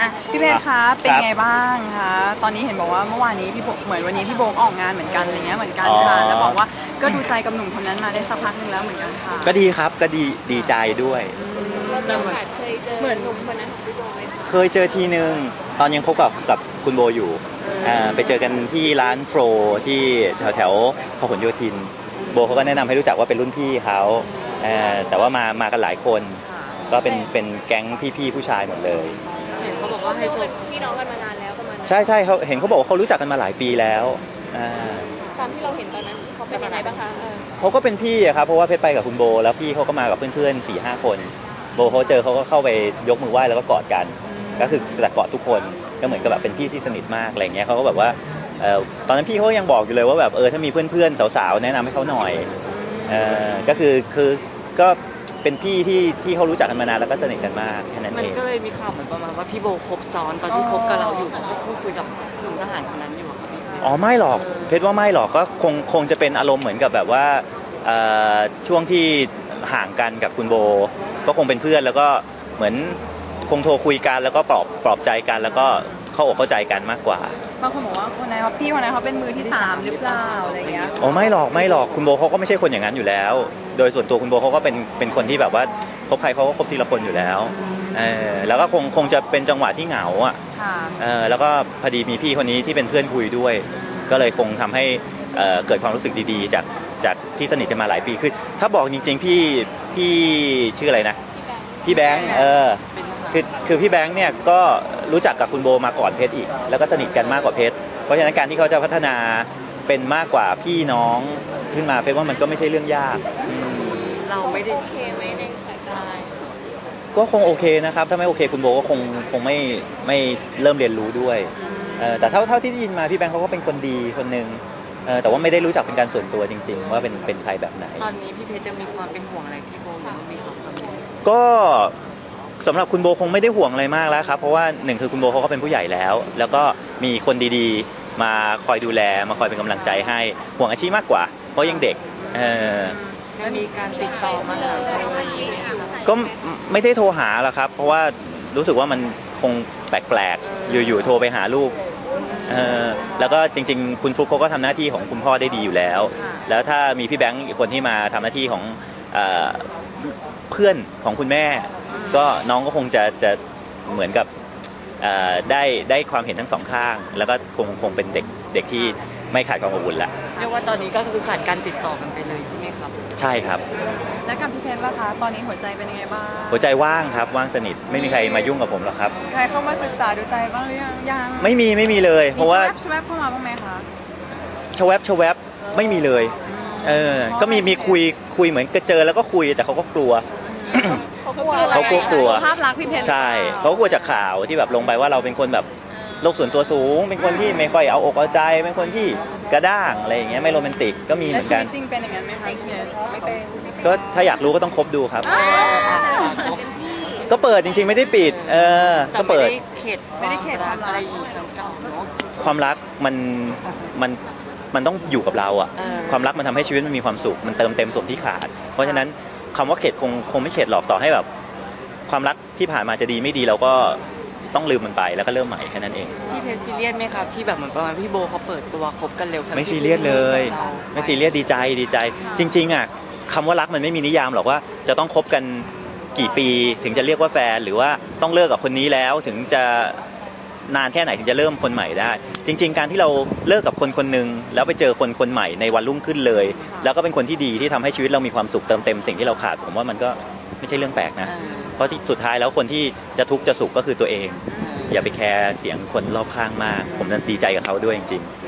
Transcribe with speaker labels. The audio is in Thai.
Speaker 1: อะพี่เพชรคะเป็นไงบ้างคะตอนนี้เห็นบอกว่าเมื่อวานนี้พี่โบเหมือนวันนี้พี่โบกออกงานเหมือนกันอะไรเงี้ยเหมือนกันค่ะ
Speaker 2: อ๋อ
Speaker 1: แล้วบอกว่าก็ดูใจกับหนุ่มคนนั้นมาได้สักพักหนึงแล้วเหมือนกันค่ะ
Speaker 2: ก็ดีครับก็ดีดีใจด้วย
Speaker 3: เรามีโอกาสเคยเจอหนุ่มคนนั้นของพี่โบไหมคะ
Speaker 2: เคยเจอทีนึง ตอนยังคบกับกับคุณโบอยู่อ่าไปเจอกันที่ร้านโฟรที่แถวแถวพหลโยธิน โบเขาก็แนะนำให้รู้จักว่าเป็นรุ่นพี่เขาเอ่อแต่ว่ามามากันหลายคน ก็เป็นเป็นแก๊งพี่ๆผู้ชายหมดเลย
Speaker 4: ว่าให้
Speaker 3: รู้
Speaker 4: โช
Speaker 3: กัน
Speaker 4: ค
Speaker 3: พี่น้องกันมานานแล้วประมาณ
Speaker 2: ใช่ใช่เขาเห็นเขาบอกว่าเขารู้จักกันมาหลายปีแล้วอ่า
Speaker 3: ตามที่เราเห็นตอนนั้นเขาเป็นยังไงบ้างคะเออ
Speaker 2: เขาก็เป็นพี่อะครับเพราะว่าเพชรไปกับคุณโบ แล้วพี่เขาก็มากับเพื่อนๆสี่ห้าคน โบเขาเจอเขาก็เข้าไปยกมือไหว้แล้วก็กอดกัน ก็คือแต่กอดทุกคนก็เหมือนกับแบบเป็นพี่ที่สนิทมากอะไรเงี้ยเขาก็แบบว่าเอ่อตอนนั้นพี่เขายังบอกอยู่เลยว่าแบบเออถ้ามีเพื่อนๆสาวๆแนะนำให้เขาหน่อยเออก็คือคือก็ เป็นพี่ที่ที่เขารู้จักกันมานานแล้วก็สนิทกันมากแค่นั้น
Speaker 4: มัน
Speaker 2: เอง
Speaker 4: ก็เลยมีข่าวเหมือนประมาณว่าพี่โบคบซ้อนตอนที่คบกับเราอยู่ก็พูดคุยกับหนุ่มทหารคนนั้นอยู่อะค่ะพี่เพชร
Speaker 2: อ๋อไม่หรอกเพชรว่าไม่หรอกก็คงคงจะเป็นอารมณ์เหมือนกับแบบว่าเอ่อช่วงที่ห่างกันกับคุณโบ ก็คงเป็นเพื่อนแล้วก็เหมือนคงโทรคุยกันแล้วก็ปลอบปลอบใจกัน แล้วก็เข้าอกเข้าใจกันมากกว่า
Speaker 1: บางคนบอกว่าคนนั้นเขาพี่คนนั้นเขาเป็นมือที่สามหรือเปล่าอะไรเงี้ย
Speaker 2: อ๋อไม่หรอกไม่หรอกคุณโบเขาก็ไม่ใช่คนอย่างนั้นอยู่แล้ว โดยส่วนตัวคุณโบเขาก็เป็นเป็นคนที่แบบว่าคบใครเขาก็คบทีละคนอยู่แล้วเออแล้วก็คงคงจะเป็นจังหวะที่เหงาอะ
Speaker 1: ค่ะ
Speaker 2: เออแล้วก็พอดีมีพี่คนนี้ที่เป็นเพื่อนคุยด้วย ก็เลยคงทำให้เอ่อเกิดความรู้สึกดีๆ จากจากที่สนิทกันมาหลายปีคือถ้าบอกจริง ๆ พี่พี่ชื่ออะไรนะ
Speaker 3: พี่แบงค์
Speaker 2: พี่แบงค์เออ
Speaker 4: เป็นทหาร
Speaker 2: คือคือพี่แบงค์เนี่ยก็รู้จักกับคุณโบมาก่อนเพชรอีก แล้วก็สนิทกันมากกว่าเพชรเพราะฉะนั้นการที่เขาจะพัฒนา เป็นมากกว่าพี่น้องขึ้นมาเพชรว่ามันก็ไม่ใช่เรื่องยากอืม
Speaker 4: เราไม่ได้
Speaker 3: โอเคไหมในสายตา
Speaker 4: ใช่
Speaker 2: ก็คงโอเคนะครับ ถ้าไม่โอเคคุณโบก็คงคงไม่ไม่เริ่มเรียนรู้ด้วยเออแต่เท่าเท่าที่ได้ยินมาพี่แบงค์เขาก็เป็นคนดีคนหนึ่งเออแต่ว่าไม่ได้รู้จักเป็นการส่วนตัวจริง ๆ ว่าเป็นเป็นใครแบบไหน
Speaker 4: ตอนนี้พี่เพชรยังมีความเป็นห่วงอะไรพี่โบอยู่มีความกังวล
Speaker 2: ก็สำหรับคุณโบคงไม่ได้ห่วงอะไรมากแล้วครับ เพราะว่าหนึ่งคือคุณโบเขาก็เป็นผู้ใหญ่แล้ว แล้วก็มีคนดีๆ มาคอยดูแลมาคอยเป็นกำลังใจให้ห่วงอาชีพมากกว่า เพราะยังเด็กเออ
Speaker 4: ยังมีการติดต่อมาหาเราไหมคะ
Speaker 2: ก็ไม่ได้โทรหาหรอกครับ เพราะว่ารู้สึกว่ามันคงแปลกๆ อยู่ๆ โทรไปหาลูกเออแล้วก็จริง ๆ คุณฟลุ๊กเขาก็ทำหน้าที่ของคุณพ่อได้ดีอยู่แล้ว แล้วถ้ามีพี่แบงค์อีกคนที่มาทำหน้าที่ของเอ่อเพื่อนของคุณแม่ ก็น้องก็คงจะจะเหมือนกับเอ่อ ได้ได้ความเห็นทั้งสองข้าง แล้วก็คงคงเป็นเด็กเด็กที่ไม่ขาดความอบอุ่นละ
Speaker 4: เรียกว่าตอนนี้ก็คือขาดการติดต่อกันไปเลยใช่ไหมครับ
Speaker 2: ใช่ครับ
Speaker 1: แล้วกับพี่เพชรล่ะคะตอนนี้หัวใจเป็นยังไงบ้าง
Speaker 2: หัวใจว่างครับว่างสนิทไม่มีใครมายุ่งกับผมหรอกครับ
Speaker 1: ใครเข้ามาศึกษาดูใจบ้างหรือยังยัง
Speaker 2: ไม่มีไม่มีเลย เพราะว่า
Speaker 1: มีชแวบๆเข้ามาบ้างไหมคะ
Speaker 2: ชะแวบชะแวบไม่มีเลยเออก็มีมีคุยคุยเหมือนกับเจอแล้วก็คุยแต่เขาก็กลัว
Speaker 3: เขากลัวอะไร
Speaker 2: เขากลัวกลัว
Speaker 1: ภาพลักษณ์พี่เพชร
Speaker 2: ใช่เขาก็กลัวจากข่าวที่แบบลงไปว่าเราเป็นคนแบบโลกส่วนตัวสูง เป็นคนที่ไม่ค่อยเอาอกเอาใจ เป็นคนที่กระด้างอะไรอย่างเงี้ยไม่โรแมนติกก็มีเห
Speaker 1: แล้
Speaker 2: มื
Speaker 1: ว
Speaker 2: อน
Speaker 1: ชี
Speaker 2: กั
Speaker 1: วิ
Speaker 2: น
Speaker 1: ตจริงเป็นอย่างนั้นไหมคะพี่เพชรไม่เป็น
Speaker 2: ก็ถ้าอยากรู้ก็ต้องคบดูครับ
Speaker 1: อ้าว
Speaker 2: ก็เปิดจริงๆไม่ได้ปิด เออ
Speaker 4: แต่
Speaker 2: ก็
Speaker 4: ไม่
Speaker 2: เปิด
Speaker 4: ได้เข็ดความรักอะไรอยู่ครั้งเก่าเนาะ
Speaker 2: ความรักมันมันมันต้องอยู่กับเราอะ
Speaker 4: เออ
Speaker 2: ความรักมันทำให้ชีวิตมันมีความสุข มันเติมเต็มส่วนที่ขาด เพราะฉะนั้น คำว่าเข็ดคงคงไม่เข็ดหรอกต่อให้แบบ ความรักที่ผ่านมาจะดีไม่ดีเราก็ต้องลืมมันไปแล้วก็เริ่มใหม่แค่นั้นเอง
Speaker 4: พี่เพชรซีเรียสไหมครับที่แบบเหมือนประมาณพี่โบเขาเปิดตัวคบกันเร็วทั้ง
Speaker 2: ไม่
Speaker 4: ที่
Speaker 2: ซีเรียสเลย
Speaker 4: รา
Speaker 2: ไม่ซีเรียสดีใจดีใจ จริง ๆอะคำว่ารักมันไม่มีนิยามหรอกว่า จะต้องคบกันกี่ปีถึงจะเรียกว่าแฟนหรือว่าต้องเลิกกับคนนี้แล้วถึงจะ นานแค่ไหนถึงจะเริ่มคนใหม่ได้ จริง ๆ การที่เราเลิกกับคนคนหนึ่งแล้วไปเจอคนคนใหม่ในวันรุ่งขึ้นเลย แล้วก็เป็นคนที่ดีที่ทำให้ชีวิตเรามีความสุขเติมเต็มสิ่งที่เราขาดผมว่ามันก็ไม่ใช่เรื่องแปลกนะ
Speaker 4: เออ
Speaker 2: เพราะที่สุดท้ายแล้วคนที่จะทุกข์จะสุขก็คือตัวเอง
Speaker 4: เออ
Speaker 2: อย่าไปแคร์เสียงคนรอบข้างมาก ผมนั้นดีใจกับเขาด้วยจริงๆ